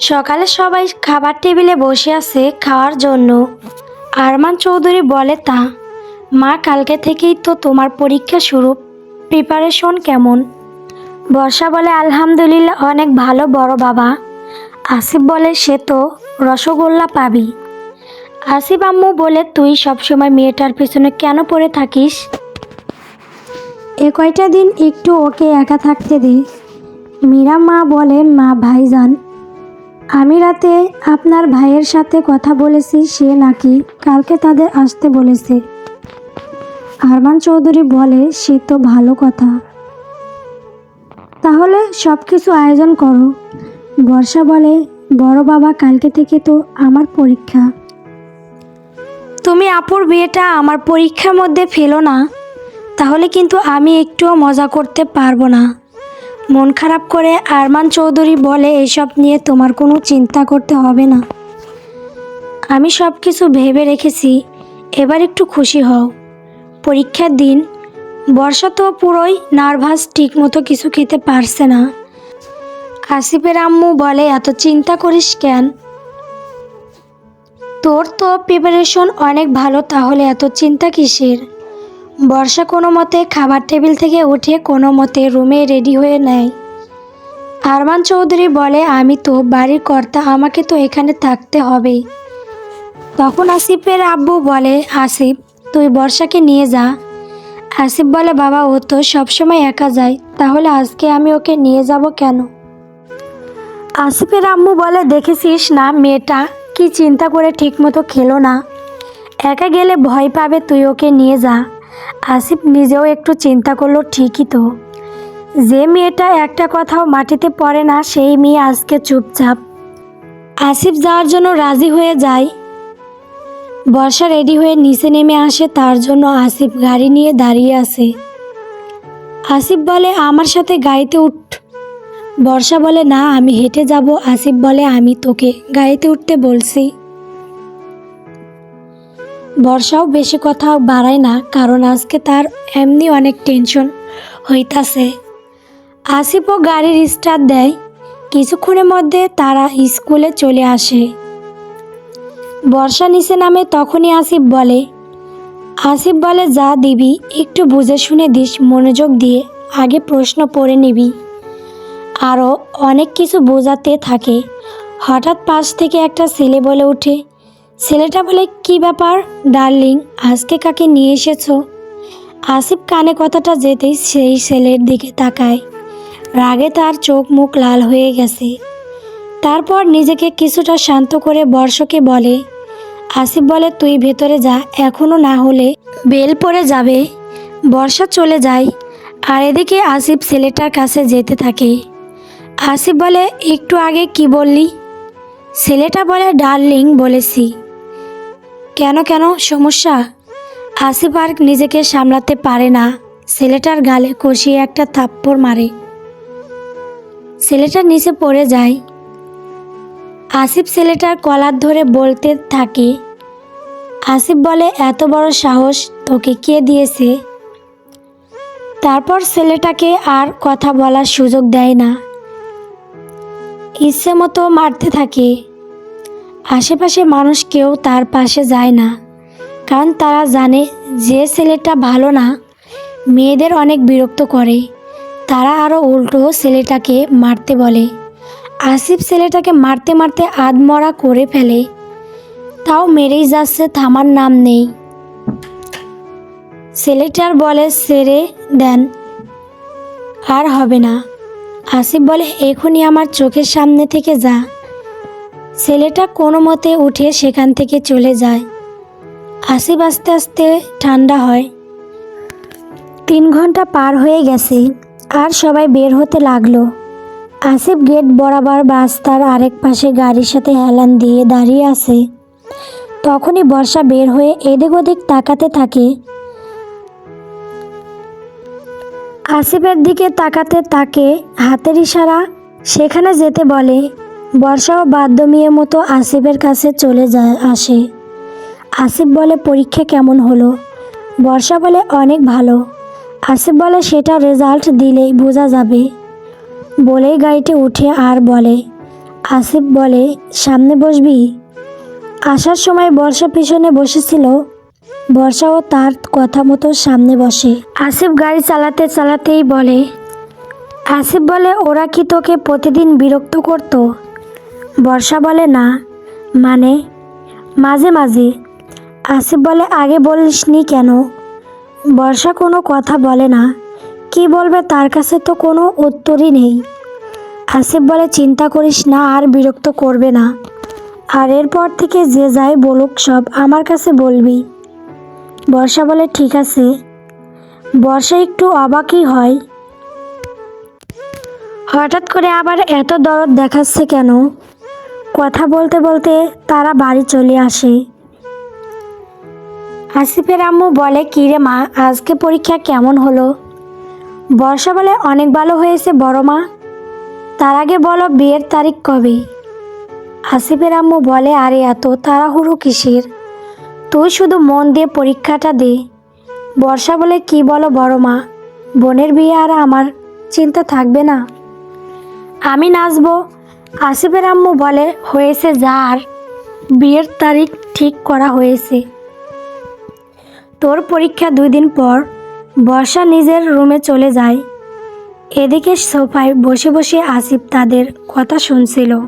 সকালে সবাই খাবার টেবিলে বসে আছে খাওয়ার জন্য। আরমান চৌধুরী বলে, তা, মা কালকে থেকেই তো তোমার পরীক্ষা শুরু। প্রিপারেশন কেমন? বর্ষা বলে, আলহামদুলিল্লাহ, অনেক ভালো, বড় বাবা। আসিফ বলে, সে তো রসগোল্লা পাবি। আসিফ আম্মু বলে, তুই সবসময় মেয়েটার পেছনে কেন পড়ে থাকিস? এ কয়টা দিন একটু ওকে একা থাকতে দে। মীরা মা বলে, মা ভাইজান আমি রাতে আপনার ভাইয়ের সাথে কথা বলেছি, সে নাকি কালকে তাদের আসতে বলেছে। আরমান চৌধুরী বলে, সে তো ভালো কথা। তাহলে সব কিছু আয়োজন করো। বর্ষা বলে, বড় বাবা কালকে থেকে তো আমার পরীক্ষা। তুমি আপুর বিয়েটা আমার পরীক্ষার মধ্যে ফেলো না। তাহলে কিন্তু আমি একটুও মজা করতে পারব না। মন খারাপ করে আরমান চৌধুরী বলে, এসব নিয়ে তোমার কোনো চিন্তা করতে হবে না। আমি সব কিছু ভেবে রেখেছি। এবার একটু খুশি হও। পরীক্ষার দিন। বর্ষা তো পুরোই নার্ভাস ঠিক মতো কিছু খেতে পারছে না। আসিফের আম্মু বলে, এত চিন্তা করিস কেন? তোর তো প্রিপারেশন অনেক ভালো, তাহলে এত চিন্তা কিসের? বর্ষা কোনো মতে খাবার টেবিল থেকে উঠে কোনো মতে রুমে রেডি হয়ে নেয়। আরমান চৌধুরী বলে, আমি তো বাড়ির কর্তা, আমাকে তো এখানে থাকতে হবে। তখন আসিফের আব্বু বলে, আসিফ, তুই বর্ষাকে নিয়ে যা। আসিফ বলে, বাবা, ও তো সবসময় একা যায়, তাহলে আজকে আমি ওকে নিয়ে যাব কেন? আসিফের আম্মু বলে, দেখেছিস না, মেয়েটা কি চিন্তা করে ঠিকমতো খেলো না? একা গেলে ভয় পাবে, তুই ওকে নিয়ে যা। আসিফ নিজেও একটু চিন্তা করল, ঠিকই তো। যে মেয়েটা একটা কথাও মাটিতে পড়ে না, সেই মেয়ে আজকে চুপচাপ। আসিফ যাওয়ার জন্য রাজি হয়ে যায়। বর্ষা রেডি হয়ে নিচে নেমে আসে, তার জন্য আসিফ গাড়ি নিয়ে দাঁড়িয়ে আছে। আসিফ বলে, আমার সাথে গাড়িতে উঠ। বর্ষা বলে, না, আমি হেঁটে যাব। আসিফ বলে, আমি তোকে গাড়িতে উঠতে বলছি। বর্ষাও বেশি কথা বাড়ায় না, কারণ আজকে তার এমনি অনেক টেনশন হইতাছে। আসিফও গাড়ির স্টার্ট দেয়, কিছুক্ষণের মধ্যে তারা স্কুলে চলে আসে। বর্ষা নিচে নামে তখনই আসিফ বলে আসিফ বলে, যা দিবি, একটু বুঝে শুনে দিস, মনোযোগ দিয়ে, আগে প্রশ্ন পড়ে নিবি। আরও অনেক কিছু বোঝাতে থাকে। হঠাৎ পাশ থেকে একটা ছেলে বলে ওঠে ছেলেটা বলে, কি ব্যাপার? ডার্লিং, আজকে কাকে নিয়ে এসেছ? আসিফ কানে কথাটা যেতেই সেই ছেলের দিকে তাকায়। রাগে তার চোখ মুখ লাল হয়ে গেছে। তারপর নিজেকে কিছুটা শান্ত করে বর্ষকে বলে, আসিফ বলে, তুই ভেতরে যা এখনও না হলে বেল পড়ে যাবে। বর্ষা চলে যায়। আর এদিকে আসিফ ছেলেটার কাছে যেতে থাকে। আসিফ বলে, একটু আগে কি বললি? ছেলেটা বলে, ডার্লিং, বলেছি। কেন কেন? সমস্যা? আসিফ আর নিজেকে সামলাতে পারে না। ছেলেটার গালে কষিয়ে একটা থাপ্পড় মারে। ছেলেটা নিচে পড়ে যায়। আসিফ ছেলেটার কলার ধরে বলতে থাকে, আসিফ বলে, এত বড় সাহস তোকে কে দিয়েছে? তারপর ছেলেটাকে আর কথা বলার সুযোগ দেয় না। ইচ্ছে মতো মারতে থাকে। আশেপাশে মানুষ কেউ তার পাশে যায় না, কারণ তারা জানে যে ছেলেটা ভালো না, মেয়েদের অনেক বিরক্ত করে। তারা আরও উল্টো ছেলেটাকে মারতে বলে। আসিফ ছেলেটাকে মারতে মারতে আধমরা করে ফেলে। তাও মেরেই যাচ্ছে, থামার নাম নেই। ছেলেটার বলে সেরে দেন। আর হবে না। আসিফ বলে, এখনই আমার চোখের সামনে থেকে যা। ছেলেটা কোনো মতে উঠে সেখান থেকে চলে যায়। আসিফ আস্তে আস্তে ঠান্ডা হয়। তিন ঘণ্টা পার হয়ে গেছে, আর সবাই বের হতে লাগল। আসিফ গেট বরাবর রাস্তার আরেক পাশে গাড়ির সাথে হেলান দিয়ে দাঁড়িয়ে আছে। তখনই বর্ষা বের হয়ে এদিক ওদিক তাকাতে থাকে। আসিফের দিকে তাকাতে তাকে হাতের ইশারা সেখানে যেতে বলে বর্ষাও বাদ্য মেয়ের মতো আসিফের কাছে চলে যায়, আসে। আসিফ বলে, পরীক্ষা কেমন হলো? বর্ষা বলে, অনেক ভালো। আসিফ বলে, সেটা রেজাল্ট দিলেই বোঝা যাবে। বলেই গাড়িতে উঠে আর বলে, আসিফ বলে, সামনে বসবি? আসার সময় বর্ষা পিছনে বসেছিল। বর্ষাও তার কথা মতো সামনে বসে। আসিফ গাড়ি চালাতে চালাতেই বলে, আসিফ বলে, ওরা কি তোকে প্রতিদিন বিরক্ত করত? বর্ষা বলে না মানে মাঝে মাঝে। আসিফ বলে, আগে বলিসনি কেন? বর্ষা কোনো কথা বলে না, কি বলবে তার কাছে তো কোনো উত্তরই নেই। আসিফ বলে, চিন্তা করিস না, আর বিরক্ত করবে না। আর এরপর থেকে যে যাই বলুক সব আমার কাছে বলবি। বর্ষা বলে, ঠিক আছে। বর্ষা একটু অবাকই হয়। হঠাৎ করে আবার এত দরদ দেখাচ্ছে কেন? কথা বলতে বলতে তারা বাড়ি চলে আসে। আসিফের আম্মু বলে কিরে মা, আজকে পরীক্ষা কেমন হলো? বর্ষা বলে, অনেক ভালো হয়েছে বড় মা। তার আগে বলো বিয়ের তারিখ কবে? আসিফের আম্মু বলে, আরে এত তাড়াহুড়ো কিসের? তুই শুধু মন দিয়ে পরীক্ষাটা দে। বর্ষা বলে, কি বলো বড় মা, বোনের বিয়ে আর আমার চিন্তা থাকবে না। আমি নাচবো আসিফের আম্মু বলে, হয়েছে যার বিয়ের তারিখ ঠিক করা হয়েছে। তোর পরীক্ষা দুই দিন পর বর্ষা নিজের রুমে চলে যায়। এদিকে সোফায় বসে বসে আসিফ তাদের কথা শুনছিল।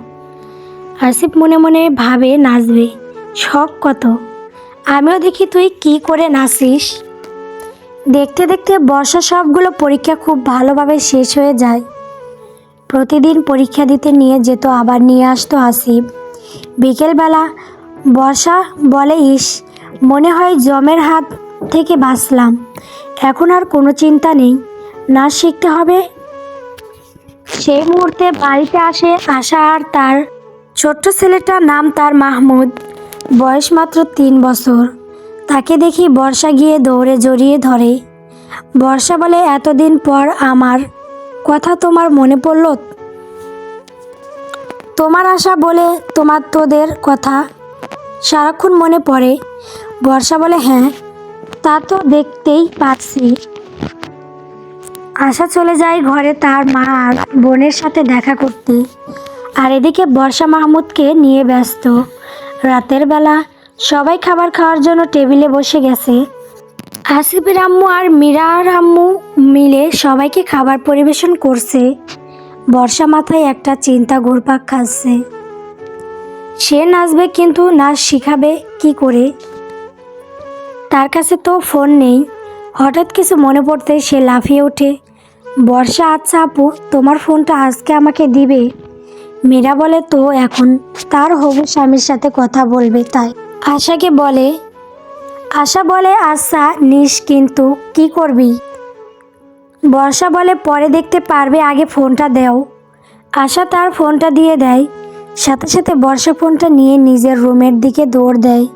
আসিফ মনে মনে ভাবে, নাচবে, শখ কত? আমিও দেখি তুই কি করে নাচিস? দেখতে দেখতে বর্ষা সবগুলো পরীক্ষা খুব ভালোভাবে শেষ হয়ে যায়। প্রতিদিন পরীক্ষা দিতে নিয়ে যেত, আবার নিয়ে আসতো আসিফ বিকেলবেলা বর্ষা বলে, ইস, মনে হয় জমের হাত থেকে বাঁচলাম। এখন আর কোনো চিন্তা নেই। নাচ শিখতে হবে। সেই মুহূর্তে বাড়িতে আসে আশা আর তার ছোট্ট ছেলেটার নাম তার মাহমুদ। বয়স মাত্র তিন বছর। তাকে দেখি বর্ষা গিয়ে দৌড়ে জড়িয়ে ধরে। বর্ষা বলে, এতদিন পর আমার কথা তোমার মনে পড়ল? তোমার আশা বলে তোমার তোদের কথা সারাক্ষণ মনে পড়ে। বর্ষা বলে হ্যাঁ তা তো দেখতেই পাচ্ছি। আশা চলে যায় ঘরে তার মা আর বোনের সাথে দেখা করতে। আর এদিকে বর্ষা মাহমুদকে নিয়ে ব্যস্ত। রাতের বেলা সবাই খাবার খাওয়ার জন্য টেবিলে বসে গেছে। আসিফের আম্মু আর মীরার আম্মু মিলে সবাইকে খাবার পরিবেশন করছে। বর্ষা মাথায় একটা চিন্তা ঘুরপাক খাচ্ছে। সে নাচবে কিন্তু নাচ শিখাবে কি করে? তার কাছে তো ফোন নেই। হঠাৎ কিছু মনে পড়তে সে লাফিয়ে ওঠে। বর্ষা আচ্ছা আপু, তোমার ফোনটা আজকে আমাকে দিবে? মীরা বলে, তো এখন। তার হবু স্বামীর সাথে কথা বলবে, তাই। আশাকে বলে আশা বলে আচ্ছা নিস কিন্তু কি করবি? বর্ষা বলে পরে দেখতে পারবে, আগে ফোনটা দেও। আশা তার ফোনটা দিয়ে দেয়। সাথে সাথে বর্ষা ফোনটা নিয়ে নিজের রুমের দিকে দৌড় দেয়।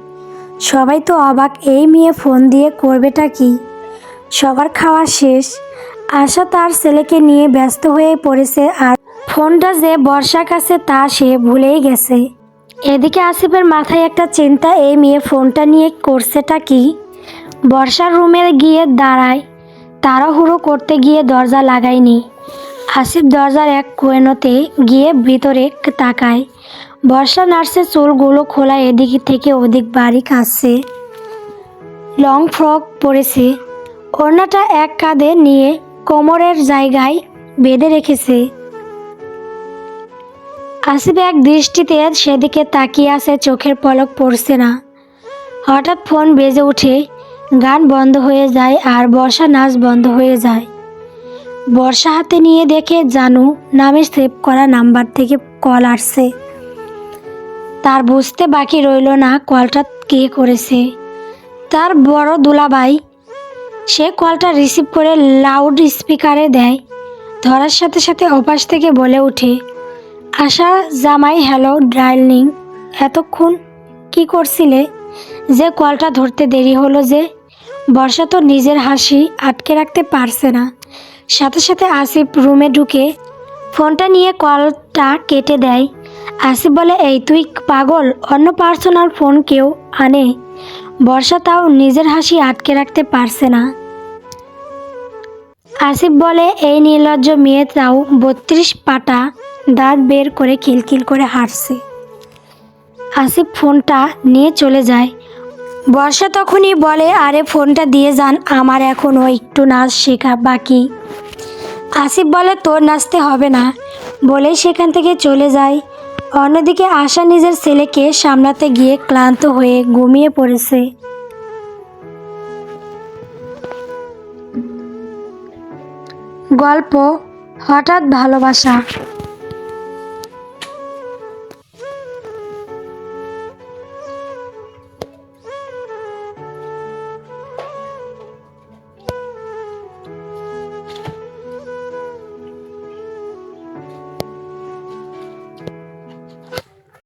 সবাই তো অবাক, এই মেয়ে ফোন দিয়ে করবেটা কি? সবার খাওয়া শেষ। আশা তার ছেলেকে নিয়ে ব্যস্ত হয়ে পড়েছে আর ফোনটা যে বর্ষার কাছে তা সে ভুলেই গেছে। এদিকে আসিফের মাথায় একটা চিন্তা, এই মেয়ে ফোনটা নিয়ে করছেটা কি? বর্ষার রুমে গিয়ে দাঁড়ায়, তাড়াহুড়ো করতে গিয়ে দরজা লাগায়নি। আসিফ দরজার এক কোয়েনোতে গিয়ে ভিতরে তাকায়। বর্ষা নার্সের চুলগুলো খোলা এদিক থেকে ওদিক বাড়ি কাছে লং ফ্রক পরেছে। ওড়নাটা এক কাঁধে নিয়ে কোমরের জায়গায় বেঁধে রেখেছে। আসিফ এক দৃষ্টিতে সেদিকে তাকিয়ে আছে, চোখের পলক পড়ছে না। হঠাৎ ফোন বেজে ওঠে গান বন্ধ হয়ে যায় আর বর্ষা নাচ বন্ধ হয়ে যায়। বর্ষা হাতে নিয়ে দেখে জানু নামে সেভ করা নাম্বার থেকে কল আসছে। তার বুঝতে বাকি রইল না কলটা কে করেছে। তার বড় দুলাভাই, সে কলটা রিসিভ করে লাউড স্পিকারে দেয়, ধরার সাথে সাথে অপাস থেকে বলে ওঠে আশা, জামাই, হ্যালো, ডার্লিং, এতক্ষণ কি করছিলে? যে কলটা ধরতে দেরি হলো যে, বর্ষা তো নিজের হাসি আটকে রাখতে পারছে না। সাথে সাথে আসিফ রুমে ঢুকে ফোনটা নিয়ে কলটা কেটে দেয়। আসিফ বলে, এই, তুই পাগল, অন্য পার্সোনাল ফোন কেউ আনে। বর্ষা তাও নিজের হাসি আটকে রাখতে পারছে না। আসিফ বলে, এই নির্লজ্জ মেয়ে তাও বত্রিশ পাটা দাঁত বের করে খিলখিল করে হাঁটছে। আসিফ ফোনটা নিয়ে চলে যায়। বর্ষা তখনই বলে, আরে ফোনটা দিয়ে যান, আমার এখনও একটু নাচ শেখা বাকি। আসিফ বলে, তোর নাচতে হবে না। বলে সেখান থেকে চলে যায়। অন্যদিকে আশা নিজের ছেলেকে সামলাতে গিয়ে ক্লান্ত হয়ে ঘুমিয়ে পড়েছে। গল্প, হঠাৎ ভালোবাসা।